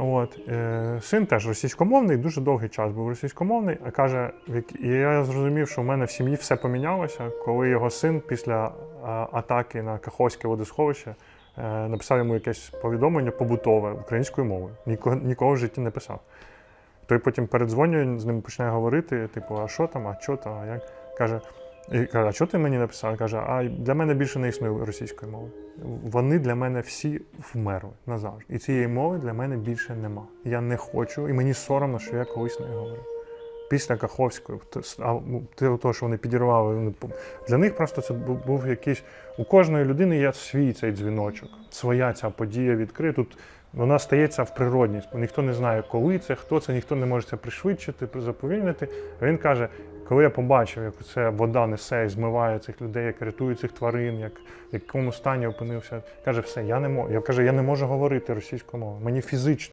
От, е, син теж російськомовний, дуже довгий час був російськомовний, а каже, і я зрозумів, що в мене в сім'ї все помінялося, коли його син після е, атаки на Каховське водосховище е, написав йому якесь повідомлення побутове українською мовою. Нікого, нікого в житті не писав. Той потім передзвонює, з ним починає говорити, типу, а що там, а що там, а як? Каже, і каже, а що ти мені написав? Каже, а для мене більше не існує російської мови. Вони для мене всі вмерли назавжди. І цієї мови для мене більше нема. Я не хочу, і мені соромно, що я колись не говорив. Після Каховської, а, ну, того, що вони підірвали, вони для них просто це був якийсь. У кожної людини є свій цей дзвіночок, своя ця подія відкрита. Тут вона стається в природність. Ніхто не знає, коли це, хто це, ніхто не може це пришвидшити, заповільнити. А він каже: коли я побачив, як це вода несе і змиває цих людей, як рятує цих тварин, як в якому стані опинився, каже, все, я не можу. Я каже, я не можу говорити російською мовою. Мені фізично